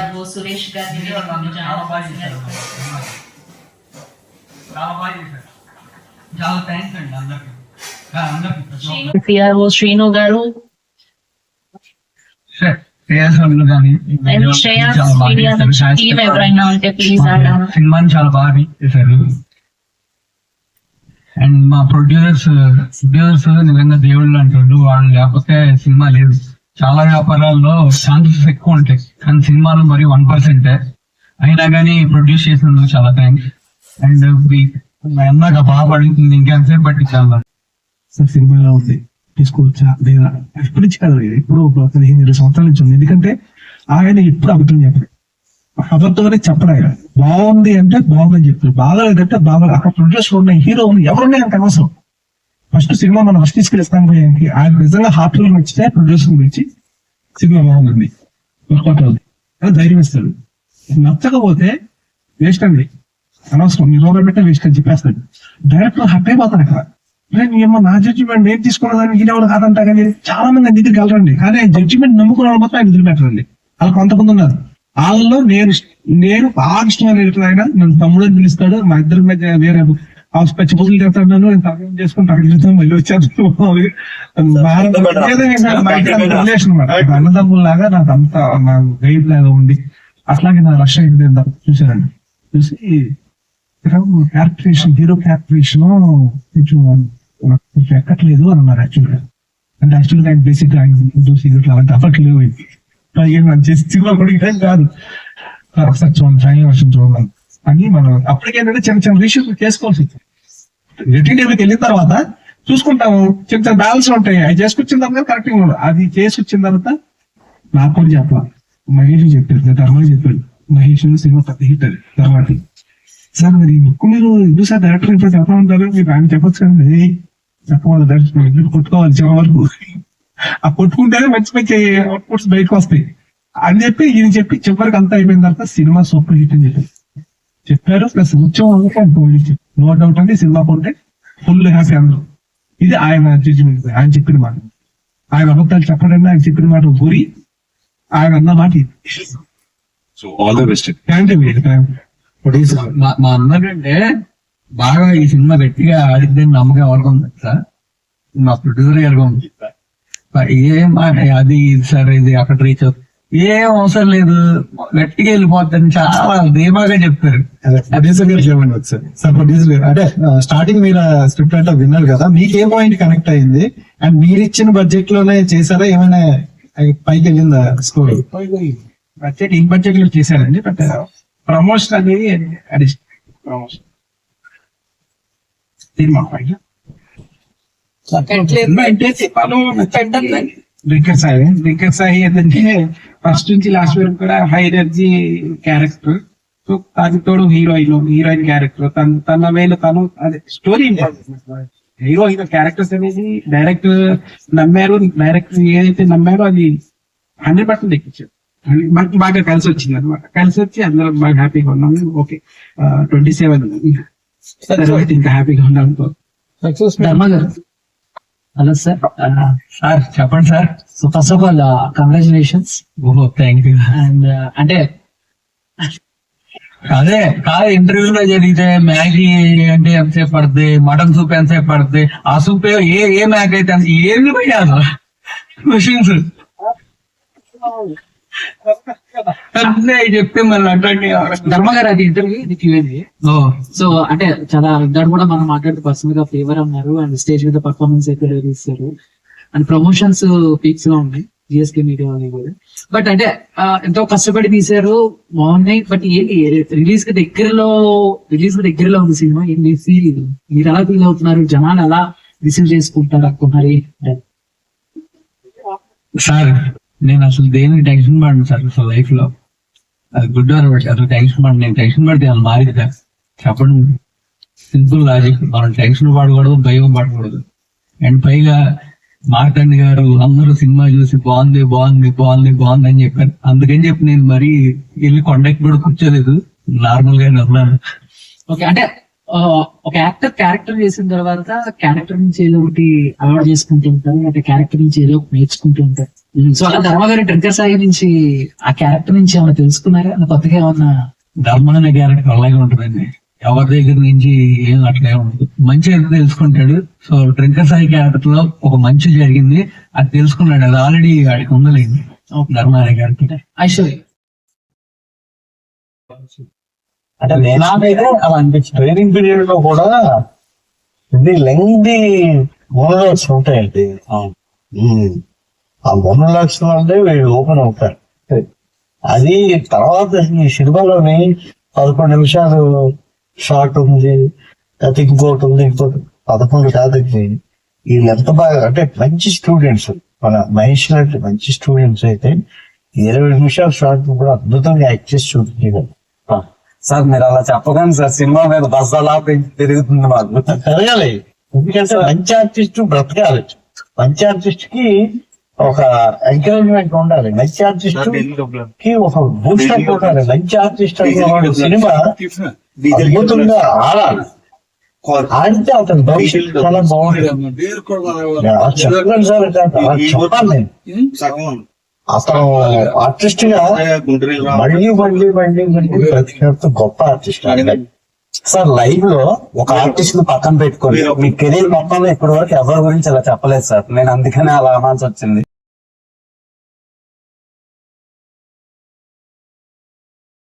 PRO Suresh గారిని వేదికకు చాలా బాగా జాయిన్ చేశారు చేస్తున్నారు. చాలా బాగా చేశారు చాలా థ్యాంక్స్ అండి అందరికి అందరికి శ్రీను పిఆర్ఓ శ్రీను గారు శ్రేయాసంలో కానీ అండ్ శ్రేయాస్ మీడియా నుంచి టీం ఎవరైనా ఉంటే ప్లీజ్ అన్నాను సినిమాని చాలా బాగా చేశారు అండ్ మా ప్రొడ్యూసర్స్ ప్రొడ్యూసర్స్ నిజంగా దేవుళ్ళు అంటారు వాళ్ళు లేకపోతే సినిమా లేదు చాలా వ్యాపారాల్లో ఛాన్సెస్ ఎక్కువ ఉంటాయి. కానీ సినిమాలు మరి వన్ పర్సెంటే. అయినా కానీ ప్రొడ్యూస్ చేసినందుకు చాలా థ్యాంక్స్ అండ్ అన్నాక బాగా పడుతుంది ఇంకెంతసేపు పట్టించాలి సార్ సినిమాలో ఉంది? తీసుకోవచ్చా? లేదా? ఎప్పటి నుంచి కాదు ఇప్పుడు ఒక పదిహేను ఇరవై సంవత్సరాల నుంచి ఉంది. ఎందుకంటే ఆయన ఇప్పుడు అబద్ధం చెప్పారు అబద్ధమనే చెప్పడు ఆయన. బాగుంది అంటే బాగుందని చెప్తారు బాగాలేదంటే బాగా అక్కడ ప్రొడ్యూసర్ ఉన్న హీరో ఎవరున్నాయి అంత అవసరం ఫస్ట్ సినిమా మనం ఫస్ట్ తీసుకెళ్ళిస్తాం పోయానికి ఆయన నిజంగా హార్ట్ఫుల్ నచ్చితే ప్రొడ్యూసర్ గురించి సినిమా బాగుంది వర్కౌట్ అవుతుంది. అని ధైర్యం ఇస్తాడు. నచ్చకపోతే వేస్ట్ అండి. అనవసరం. మీరు రోడ్డు పెట్టే వేస్ట్ అని చెప్పేస్తాడు. డైరెక్టర్ హట్ అయిపోతాడు అక్కడ. నేను ఏమో నా జడ్జిమెంట్ నేను తీసుకున్న దానికి ఎవరు కాదంట కానీ చాలా మంది ఆయన దగ్గరికి వెళ్ళరండి. కానీ జడ్జిమెంట్ నమ్ముకున్న వాళ్ళు మాత్రం ఆయన వదిలిపెట్టరండి. వాళ్ళు కొంతమంది ఉన్నారు. వాళ్ళలో నేను నేను బాగా ఇష్టమైన ఆయన నన్ను తమ్ముడు అని పిలుస్తాడు. మా ఇద్దరి మధ్య వేరే పచ్చి చెప్తాడు నన్ను నేను తగ్గం చేసుకుని మళ్ళీ వచ్చాను. రిలేషన్ అన్నదమ్ముల లాగా నాకు అంత నా గైడ్ లాగా ఉంది అట్లాగే నా రష్యా ఇది చూసానండి చూసి క్యారెక్టరేషన్ హీరో క్యారెక్టరేషన్ కొంచెం కొంచెం ఎక్కట్లేదు అని అన్నారు యాక్చువల్గా అంటే యాక్చువల్గా ఆయన బేసిక్గా ఆయన చూసి ఇట్లా అలాంటి అవ్వట్లేదు. మనం చేసి సినిమా కూడా కాదు. సార్ ఒకసారి చూడండి ట్రైన్ వర్షన్ చూడండి. అని మనం అప్పటికేంటంటే చిన్న చిన్న రీషూట్ చేసుకోవాల్సి వచ్చింది రిటర్న్ డేకి వెళ్ళిన తర్వాత చూసుకుంటాము చిన్న చిన్న బ్యాలెన్స్ ఉంటాయి. అవి చేసుకొచ్చిన తర్వాత కరెక్ట్ అది చేసుకొచ్చిన తర్వాత నాకు కూడా చెప్పాలి. మహేష్ చెప్పాడు ధర్మ చెప్పాడు మహేష్ సినిమా పెద్ద హిట్ అది తర్వాత సార్ మరి ముక్కు మీరు ఎందుకు సార్ డైరెక్టర్ ఇప్పుడు చెప్పా ఉంటారు మీరు ఆయన చెప్పొచ్చు కదండి చెప్పవాలి డైరెక్టర్ మీరు కొట్టుకోవాలి చాలా వరకు. ఆ కొట్టుకుంటేనే మంచి మంచి అవుట్పుట్స్ బయటకు వస్తాయి. అని చెప్పి ఈయన చెప్పి చివరికి అంతా అయిపోయిన తర్వాత సినిమా సూపర్ హిట్ అని చెప్పి చెప్పారు ప్లస్ ఉత్సవం నో డౌట్ అండి సినిమా కొంటే ఫుల్ హ్యాపీ అందరూ ఇది ఆయన జడ్జిమెంట్ ఆయన చెప్పిన మాట ఆయన అబద్ధాలు చెప్పడండి ఆయన చెప్పిన మాట గురి ఆయన అన్న మాట ఇది so all the best thank you మా మా అన్నకంటే బాగా ఈ సినిమా గట్టిగా ఆడిద్దని నమ్మకం ఎవరికి ఉంది సార్? మా ప్రొడ్యూసర్ గారికి ఉంది. ఏం మాట అది ఇది సార్ ఇది అక్కడ రీచ్ అవుతుంది. ఏం అవసరం లేదు. గట్టిగా వెళ్ళిపోతుంది చాలా ధీమాగా చెప్పారు. ప్రొడ్యూసర్ గారు చెప్పండి ఒకసారి. సార్ ప్రొడ్యూసర్ గారు అంటే స్టార్టింగ్ మీరు స్క్రిప్ట్ అంటే విన్నారు కదా మీకు ఏ పాయింట్ కనెక్ట్ అయింది? అండ్ మీరు ఇచ్చిన బడ్జెట్లోనే చేశారా? ఏమైనా పైకి వెళ్ళిందా స్కోర్ బడ్జెట్ ఈ బడ్జెట్లో చేశారండి బట్ ప్రమోషన్ అనేది అడిషన్ ప్రమోషన్ సినిమా పైన అంటే చెప్పాను డ్రింకర్ సాయి డ్రింకర్ సాయి ఏంటంటే ఫస్ట్ నుంచి లాస్ట్ వరకు కూడా హై ఎనర్జీ క్యారెక్టర్ సో దానికి తోడు హీరోయిన్ హీరోయిన్ క్యారెక్టర్ తన తన వేలు తను అదే స్టోరీ హీరో హీరో క్యారెక్టర్స్ అనేది డైరెక్ట్ నమ్మారు డైరెక్ట్ ఏదైతే నమ్మారో అది హండ్రెడ్ పర్సెంట్ ఎక్కించారు. మనకి బాగా కలిసి వచ్చింది అనమాట కలిసి వచ్చి అందరం బాగా హ్యాపీగా ఉన్నాము. ఓకే ట్వంటీ సెవెన్ ఇంకా హ్యాపీగా ఉన్నాము. ధర్మ గారు. Hello sir. సార్ చెప్పండి sir. So first of all congratulations ఓహో థ్యాంక్ యూ అండ్ అంటే అదే కాదు ఇంటర్వ్యూలో జరిగితే మ్యాగీ అంటే ఎంతసేపు పడుతుంది మటన్ సూప్ ఎంతసేపు పడుతుంది ఆ సూప్ ఏ ఏ మ్యాగ్ అయితే ఏంది పోయా క్వశ్చన్స్ అన్నీ చెప్తే మళ్ళీ అట్లాంటి ధర్మ గారు అది ఇంటర్వ్యూ ఇది క్యూఎన్ఏ ఓ. సో అంటే చాలా దాని కూడా మనం మాట్లాడుతూ పర్సనల్గా ఫేవర్ అన్నారు అండ్ స్టేజ్ మీద పర్ఫార్మెన్స్ అయితే ఇస్తారు అండ్ ప్రమోషన్స్ పీక్స్లో ఉన్నాయి జిఎస్కే మీడియా అని కూడా. బట్ అంటే ఎంతో కష్టపడి తీశారు బాగున్నాయి. బట్ ఏంటి రిలీజ్కి దగ్గరలో రిలీజ్కి దగ్గరలో ఉంది సినిమా? ఏం మీ ఫీల్ మీరు ఎలా ఫీల్ అవుతున్నారు? జనాలు ఎలా రిసీవ్ చేసుకుంటారు అనుకున్నారు? సార్ నేను అసలు దేనికి టెన్షన్ పడను సార్ అసలు లైఫ్లో. అది గుడ్ ఆర్ బట్ అసలు టెన్షన్ పడను. నేను టెన్షన్ పడితే అది మారింది చెప్పండి. సింపుల్ లాజిక్ మనం టెన్షన్ పడకూడదు భయం పడకూడదు. అండ్ పైగా మార్కండ్ గారు అందరూ సినిమా చూసి బాగుంది బాగుంది బాగుంది బాగుంది అని చెప్పారు. అందుకని చెప్పి నేను మరీ వెళ్ళి కొండకి కూడా కూర్చోలేదు. నార్మల్ గానే ఉన్నాను. ఓకే అంటే ఒక యాక్టర్ క్యారెక్టర్ చేసిన తర్వాత క్యారెక్టర్ నుంచి ఏదో ఒకటి అలవాటు చేసుకుంటూ ఉంటారు అంటే క్యారెక్టర్ నుంచి ఏదో ఒకటి నేర్చుకుంటూ ఉంటారు. సో అలా ధర్మ గారి ట్రిగ్గర్ సాయి నుంచి ఆ క్యారెక్టర్ నుంచి ఏమైనా తెలుసుకున్నారా? కొత్తగా ఏమన్నా ధర్మ అనే క్యారెక్టర్ అలాగే ఉంటుందండి. ఎవరి దగ్గర నుంచి ఏం అట్లే ఉండదు. మంచి అయితే తెలుసుకుంటాడు. సో ట్రింకర్ సాయి క్యారెక్టర్లో ఒక మంచి జరిగింది. అది తెలుసుకున్నాడు. అది ఆల్రెడీ వాడికి ఉందలేదు ధర్మ అనే క్యారెక్టర్. ఐశ్వర్య. అంటే నాకైతే అలా అనిపించింది. ట్రైనింగ్ పీరియడ్లో కూడా ఇది లెంగ్ది మోనోలాగ్స్ ఉంటాయండి. ఆ మోనోలాగ్స్ అంటే వీళ్ళు ఓపెన్ అవుతారు. అది తర్వాత ఈ సినిమాలోని పదకొండు నిమిషాలు షార్ట్ ఉంది లేకపోతే ఇంకోటి ఉంది ఇంకోటి పదకొండు కాదు. వీళ్ళు ఎంత బాగా అంటే మంచి స్టూడెంట్స్. మన మహేష్ లాంటి మంచి స్టూడెంట్స్ అయితే ఇరవై నిమిషాల షార్ట్ కూడా అద్భుతంగా యాక్ట్ చేసి చూపించగలరు సార్ మీరు అలా చెప్పగానే సార్. సినిమా మీద బస్ అలా తిరుగుతుంది మాకు. పెరగాలి ఎందుకంటే మంచి ఆర్టిస్ట్ బ్రతకాలి. మంచి ఆర్టిస్ట్కి ఒక ఎంకరేజ్మెంట్ ఉండాలి. మంచి ఆర్టిస్ట్కి ఒక బూస్టర్ ఉండాలి మంచి ఆర్టిస్ట్ అనుకున్న సినిమా అద్భుతంగా ఆడాలి. ఆడితే అతని భవిష్యత్తు చాలా బాగుంటుంది. చెప్పాలి నేను. అతను ఆర్టిస్ట్గా మళ్ళీ మళ్ళీ మళ్ళీ మళ్ళీ బ్రతికినట్టు గొప్ప ఆర్టిస్ట్ సార్ లైవ్లో ఒక ఆర్టిస్ట్ను పక్కన పెట్టుకొని మీ కెరీర్ మొత్తంలో ఇప్పటి వరకు ఎవరి గురించి అలా చెప్పలేదు సార్ నేను అందుకనే అలా అనాల్సి వచ్చింది.